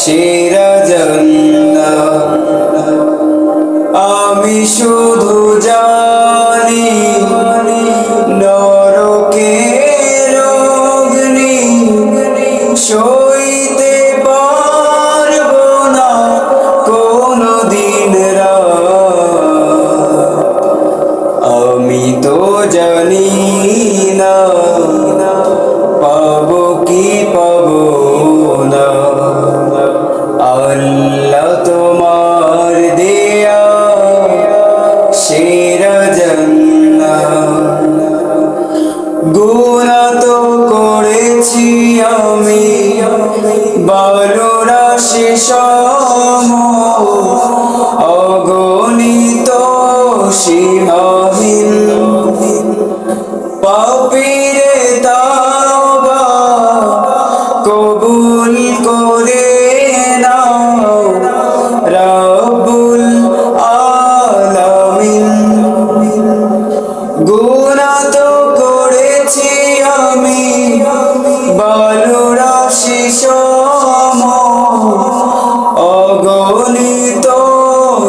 সেরা জান্নাত আমি শুধু জানি নরকের অগ্নি সইতে পারব কোনো দিন আমি জানি করেছি আমি বালুরা সম অগণিত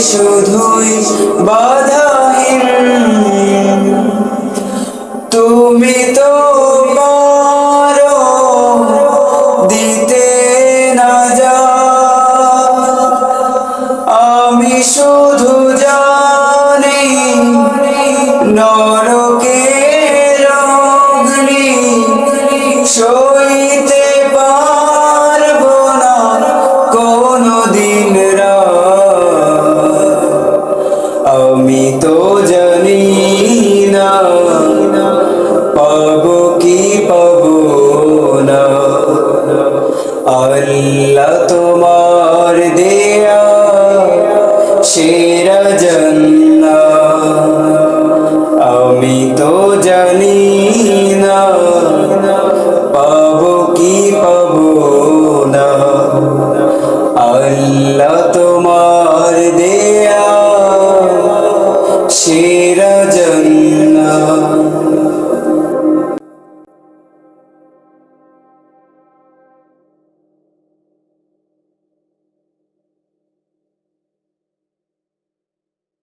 শুধুই বাধাহীন। তুমি তো পারো দিতে না যা। আমি শুধু জানি নরকের তোমার দেয়া সেরা জন্ন আমি তো জানি না পাবো কি পাবো না আল্লাহ তোমার দেয়া সেরা জন্না